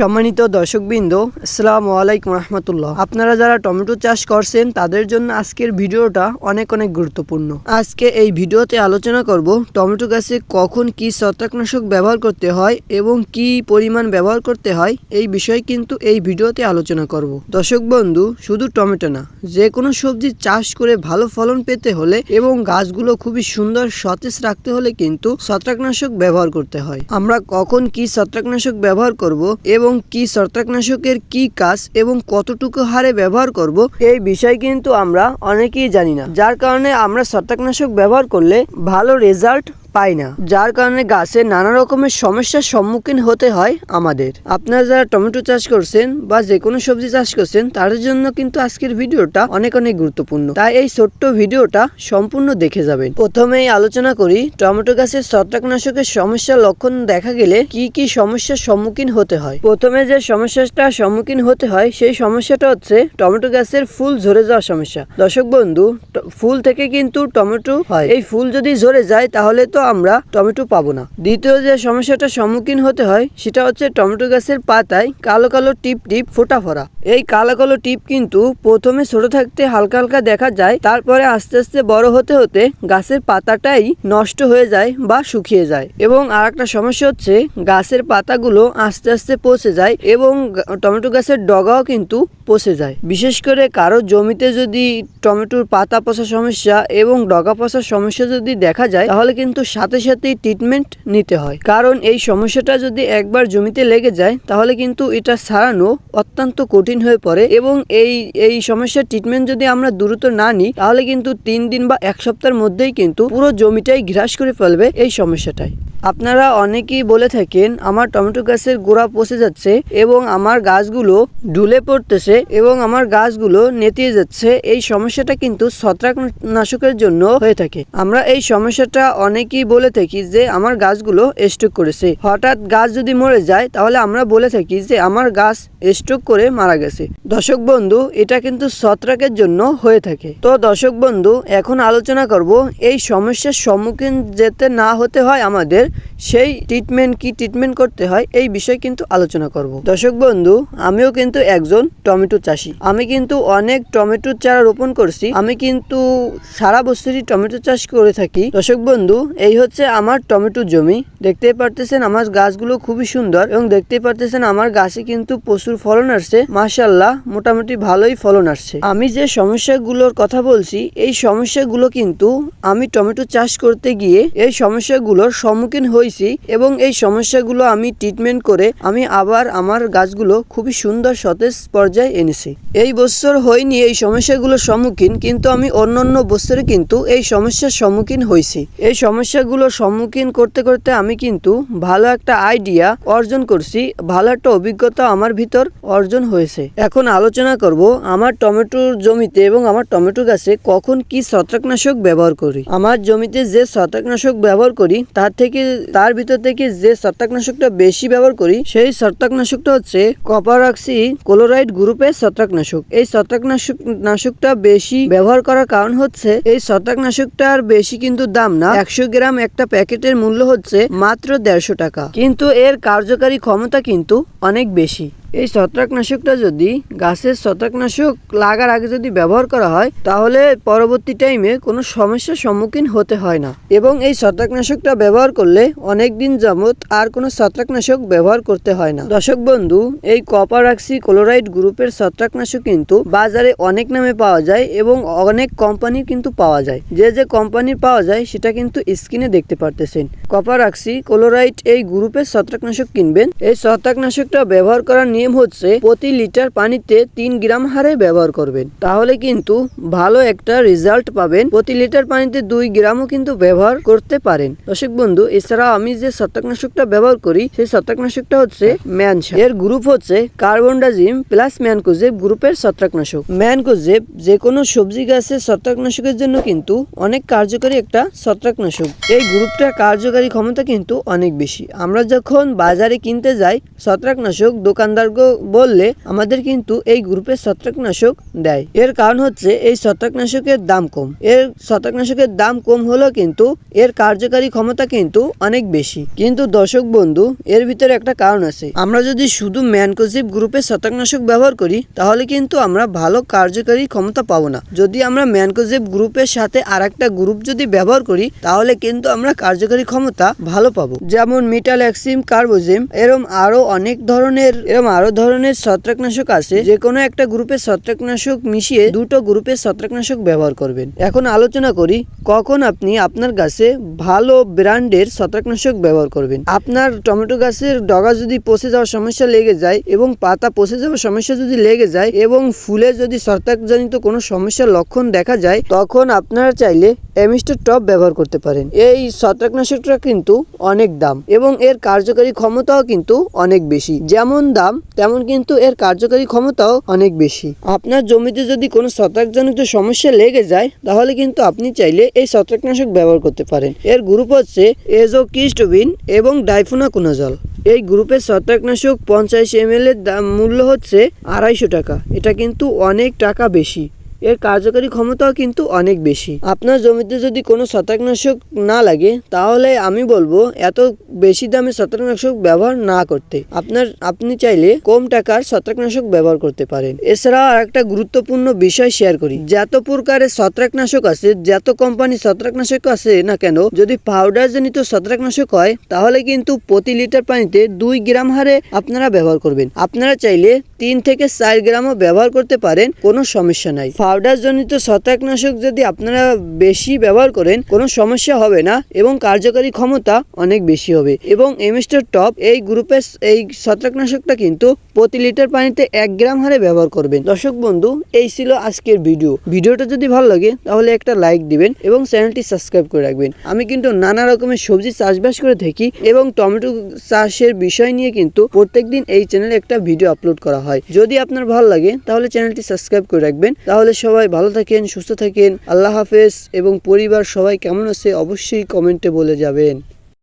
সম্মানিত দর্শকবৃন্দ, আসসালামু আলাইকুম রহমতুল্লাহ। আপনারা যারা টমেটো চাষ করছেন, তাদের জন্য আজকের ভিডিওটা অনেক অনেক গুরুত্বপূর্ণ। আজকে এই ভিডিওতে আলোচনা করব টমেটো গাছে কখন কি ছত্রাকনাশক ব্যবহার করতে হয় এবং কি পরিমাণ ব্যবহার করতে হয়, এই বিষয়ে কিন্তু এই ভিডিওতে আলোচনা করব। দর্শক বন্ধু, শুধু টমেটো না, যে কোনো সবজি চাষ করে ভালো ফলন পেতে হলে এবং গাছগুলো খুবই সুন্দর সতেজ রাখতে হলে কিন্তু ছত্রাকনাশক ব্যবহার করতে হয়। আমরা কখন কি ছত্রাকনাশক ব্যবহার করব এবং কি ছত্রাকনাশকের কি কাজ এবং কতটুকু হারে ব্যবহার করব, এই বিষয় কিন্তু আমরা অনেকেই জানি না। যার কারণে আমরা ছত্রাকনাশক ব্যবহার করলে ভালো রেজাল্ট পাই না। যার কারণে গাছের নানা রকমের সমস্যার সম্মুখীন হতে হয় আমাদের। আপনারা যারা টমেটো চাষ করছেন বা যে কোনো সবজি চাষ করছেন, তাদের জন্য কিন্তু আজকের ভিডিওটা অনেক অনেক গুরুত্বপূর্ণ। তাই এই ছোট্ট ভিডিওটা সম্পূর্ণ দেখে যাবেন। প্রথমেই আলোচনা করি, টমেটো গাছের ছত্রাকনাশকের সমস্যার লক্ষণ দেখা গেলে কি কি সমস্যার সম্মুখীন হতে হয়। প্রথমে যে সমস্যাটা সম্মুখীন হতে হয়, সেই সমস্যাটা হচ্ছে টমেটো গাছের ফুল ঝরে যাওয়ার সমস্যা। দর্শক বন্ধু ফুল থেকে কিন্তু টমেটো হয়। এই ফুল যদি ঝরে যায়, তাহলে তো আমরা টমেটো পাবো না। দ্বিতীয় যে সমস্যাটা সম্মুখীন হতে হয়, সেটা হচ্ছে টমেটো গাছের পাতায় কালো কালো টিপ টিপ ফোটা ফোরা এই কালো কালো টিপ কিন্তু প্রথমে ছোট থাকতে হালকা হালকা দেখা যায়, তারপরে আস্তে আস্তে বড় হতে হতে গাছের পাতাটাই নষ্ট হয়ে যায় বা শুকিয়ে যায়। এবং আর একটা সমস্যা হচ্ছে, গাছের পাতাগুলো আস্তে আস্তে পচে যায় এবং টমেটো গাছের ডগাও কিন্তু পচে যায়। বিশেষ করে কারও জমিতে যদি টমেটোর পাতা পচা সমস্যা এবং ডগা পচার সমস্যা যদি দেখা যায়, তাহলে কিন্তু সাথে সাথেই ট্রিটমেন্ট নিতে হয়। কারণ এই সমস্যাটা যদি একবার জমিতে লেগে যায়, তাহলে কিন্তু এটা সারানো অত্যন্ত কঠিন হয়ে পড়ে এবং এই এই সমস্যার ট্রিটমেন্ট যদি আমরা দ্রুত না নিই, তাহলে কিন্তু তিন দিন বা এক সপ্তাহের মধ্যেই কিন্তু পুরো জমিটাই গ্রাস করে ফেলবে এই সমস্যাটাই। আপনারা অনেকেই বলে থাকেন, আমার টমেটো গাছের গোড়া পচে যাচ্ছে এবং আমার গাছগুলো ঢুলে পড়তেছে এবং আমার গাছগুলো নেতিয়ে যাচ্ছে। এই সমস্যাটা কিন্তু ছত্রাকনাশকের জন্য হয়ে থাকে। আমরা এই সমস্যাটা অনেকেই বলে থাকি যে, আমার গাছগুলো স্ট্রোক করেছে। হঠাৎ গাছ যদি মরে যায়, তাহলে আমরা বলে থাকি যে, আমার গাছ স্ট্রোক করে মারা গেছে। দর্শক বন্ধু, এটা কিন্তু ছত্রাকের জন্য হয়ে থাকে। তো দর্শক বন্ধু, এখন আলোচনা করব, এই সমস্যার সম্মুখীন যেতে না হতে হয় আমাদের সেই ট্রিটমেন্ট কি ট্রিটমেন্ট করতে হয়, এই বিষয়ে কিন্তু আলোচনা করব। দর্শক বন্ধু, আমিও কিন্তু একজন টমেটো চাষি। আমি কিন্তু অনেক টমেটোর চারা রোপণ করছি। আমি কিন্তু সারা বছরই টমেটো চাষ করে থাকি। দর্শক বন্ধু, এই হচ্ছে আমার টমেটো জমি। দেখতেই পারতেছেন আমার গাছগুলো খুবই সুন্দর এবং দেখতে পারতেছেন আমার গাছে কিন্তু প্রচুর ফলন আসছে। মাশাল্লাহ মোটামুটি ভালোই ফলন আসছে। আমি যে সমস্যাগুলোর কথা বলছি, এই সমস্যাগুলো কিন্তু আমি টমেটো চাষ করতে গিয়ে এই সমস্যাগুলোর সম্মুখীন হয়েছি এবং এই সমস্যাগুলো আমি ট্রিটমেন্ট করে আমি আবার আমার গাছগুলো খুবই সুন্দর সতেজ পর্যায়ে এনেছি। এই বছর হয়নি এই সমস্যাগুলোর সম্মুখীন, কিন্তু আমি অন্য অন্য বছরে কিন্তু এই সমস্যার সম্মুখীন হয়েছি এই সমস্যাগুলোর সম্মুখীন করতে করতে আমি কিন্তু ভালো একটা আইডিয়া অর্জন করছি, ভালো একটা অভিজ্ঞতা আমার ভিতর অর্জন হয়েছে। এখন আলোচনা করব আমার টমেটোর জমিতে এবং আমার টমেটো গাছে কখন কি ছত্রাকনাশক ব্যবহার করি। আমার জমিতে যে ছত্রাকনাশক ব্যবহার করি, তার থেকে তার ভিতর থেকে যে ছত্রাকনাশকটা বেশি ব্যবহার করি, সেই ছত্রাকনাশকটা হচ্ছে কপারক্সি ক্লোরাইড গ্রুপের ছত্রাকনাশক। এই ছত্রাকনাশক, নাশকটা বেশি ব্যবহার করার কারণ হচ্ছে, এই ছত্রাকনাশকটার বেশি কিন্তু দাম না। একশো গ্রাম একটা প্যাকেটের মূল্য হচ্ছে মাত্র দেড়শো টাকা। কিন্তু এর কার্যকারী ক্ষমতা কিন্তু অনেক বেশি। এই ছত্রাকনাশকটা যদি গাছের ছত্রাকনাশক লাগার আগে যদি ব্যবহার করা হয়, তাহলে পরবর্তী টাইমে কোনো সমস্যার সম্মুখীন হতে হয় না। এবং এই ছত্রাকনাশকটা ব্যবহার করলে অনেক দিন যাবত আর কোনো ছত্রাকনাশক ব্যবহার করতে হয় না। দর্শক বন্ধু, এই কপারাক্সি ক্লোরাইড গ্রুপের ছত্রাকনাশক কিন্তু বাজারে অনেক নামে পাওয়া যায় এবং অনেক কোম্পানির কিন্তু পাওয়া যায়। যে যে কোম্পানির পাওয়া যায়, সেটা কিন্তু স্ক্রিনে দেখতে পারতেছেন। কপারাক্সি ক্লোরাইড এই গ্রুপের ছত্রাকনাশক কিনবেন। এই ছত্রাকনাশকটা ব্যবহার করার নিয়ম হচ্ছে প্রতি লিটার পানিতে তিন গ্রাম হারে ব্যবহার করবেন। তাহলে কিন্তু ভালো একটা রেজাল্ট পাবেন। প্রতি লিটার পানিতে দুই গ্রামও কিন্তু ব্যবহার করতে পারেন। দর্শক বন্ধু এছাড়া আমি যে ছত্রাকনাশকটা ব্যবহার করি, সেই ছত্রাকনাশকটা হচ্ছে ম্যানসা এর গ্রুপ হচ্ছে কার্বনডাজিম প্লাস ম্যানকোজেব গ্রুপের ছত্রাকনাশক। ম্যানকোজেব যে কোনো সবজি গাছের ছত্রাকনাশকের জন্য কিন্তু অনেক কার্যকরী একটা ছত্রাকনাশক। এই গ্রুপটার কার্যকারী ক্ষমতা কিন্তু অনেক বেশি। আমরা যখন বাজারে কিনতে যাই, ছত্রাকনাশক দোকানদার সতর্ক বললে আমাদের কিন্তু এই গ্রুপে ছত্রাকনাশক দেয়। এর কারণ হচ্ছে এই ছত্রাকনাশকের দাম কম। এর ছত্রাকনাশকের দাম কম হলেও কিন্তু এর কার্যকারী ক্ষমতা কিন্তু অনেক বেশি। কিন্তু দর্শক বন্ধু, এর ভিতরে একটা কারণ আছে। আমরা যদি শুধু ম্যানকোজিভ গ্রুপে ছত্রাকনাশক ব্যবহার করি, তাহলে কিন্তু আমরা ভালো কার্যকারী ক্ষমতা পাবো না। যদি আমরা ম্যানকোজিভ গ্রুপের সাথে আর একটা গ্রুপ যদি ব্যবহার করি, তাহলে কিন্তু আমরা কার্যকারী ক্ষমতা ভালো পাবো। যেমন মিটালেক্সিম কার্বোজিম, এরম আরও অনেক ধরনের, এরম আরও ধরনের ছত্রাকনাশক আছে যে কোনো একটা গ্রুপে ছত্রাকনাশক মিশিয়ে দুটো গ্রুপে ছত্রাকনাশক ব্যবহার করবেন। এখন আলোচনা করি, কখন আপনি আপনার গাছে ভালো ব্র্যান্ডের ছত্রাকনাশক ব্যবহার করবেন। আপনার টমেটো গাছের ডগা যদি পচে যাওয়ার সমস্যা লেগে যায় এবং পাতা পচে যাওয়ার সমস্যা যদি লেগে যায় এবং ফুলে যদি ছত্রাকজনিত কোনো সমস্যার লক্ষণ দেখা যায়, তখন আপনারা চাইলে এমিস্টার টপ ব্যবহার করতে পারেন। এই ছত্রাকনাশকটা কিন্তু অনেক দাম এবং এর কার্যকারী ক্ষমতাও কিন্তু অনেক বেশি। যেমন দাম, তেমন কিন্তু এর কার্যকারী ক্ষমতাও অনেক বেশি। আপনার জমিতে যদি কোনো ছত্রাকজনিত সমস্যা লেগে যায়, তাহলে কিন্তু আপনি চাইলে এই ছত্রাকনাশক ব্যবহার করতে পারেন। এর গ্রুপ হচ্ছে এজোকিস্টোবিন এবং ডাইফোনাকুনাজল। এই গ্রুপের ছত্রাকনাশক পঞ্চাশ এম এর দাম মূল্য হচ্ছে আড়াইশো টাকা। এটা কিন্তু অনেক টাকা বেশি। এর কার্যকারী ক্ষমতাও কিন্তু অনেক বেশি। আপনার জমিতে যদি কোনো ছত্রাকনাশক না লাগে, তাহলে আমি বলব এত বেশি দামে ছত্রাকনাশক ব্যবহার না করতে। আপনার, আপনি চাইলে কম টাকার ছত্রাকনাশক ব্যবহার করতে পারেন। এছাড়াও আর একটা গুরুত্বপূর্ণ বিষয় শেয়ার করি। যত প্রকারের ছত্রাকনাশক আছে, যত কোম্পানি ছত্রাকনাশক আছে না কেন, যদি পাউডার জনিত ছত্রাকনাশক হয়, তাহলে কিন্তু প্রতি লিটার পানিতে দুই গ্রাম হারে আপনারা ব্যবহার করবেন। আপনারা চাইলে তিন থেকে চার গ্রামও ব্যবহার করতে পারেন, কোনো সমস্যা নাই। পাউডার জনিত ছত্রাকনাশক যদি আপনারা বেশি ব্যবহার করেন, কোনো সমস্যা হবে না এবং কার্যকারী ক্ষমতা অনেক বেশি হবে। এবং এমএস্টার টপ, এই গ্রুপের এই ছত্রাকনাশকটা কিন্তু প্রতি লিটার পানিতে এক গ্রাম হারে ব্যবহার করবেন। দর্শক বন্ধু, এই ছিল আজকের ভিডিও। ভিডিওটা যদি ভালো লাগে, তাহলে একটা লাইক দিবেন এবং চ্যানেলটি সাবস্ক্রাইব করে রাখবেন। আমি কিন্তু নানা রকমের সবজি চাষবাস করে থাকি এবং টমেটো চাষের বিষয় নিয়ে কিন্তু প্রত্যেকদিন এই চ্যানেলে একটা ভিডিও আপলোড করা হয়। যদি আপনার ভালো লাগে, তাহলে চ্যানেলটি সাবস্ক্রাইব করে রাখবেন। তাহলে সবাই ভালো থাকেন, সুস্থ থাকেন। আল্লাহ হাফেজ এবং পরিবার সবাই কেমন আছে অবশ্যই কমেন্টে বলে যাবেন।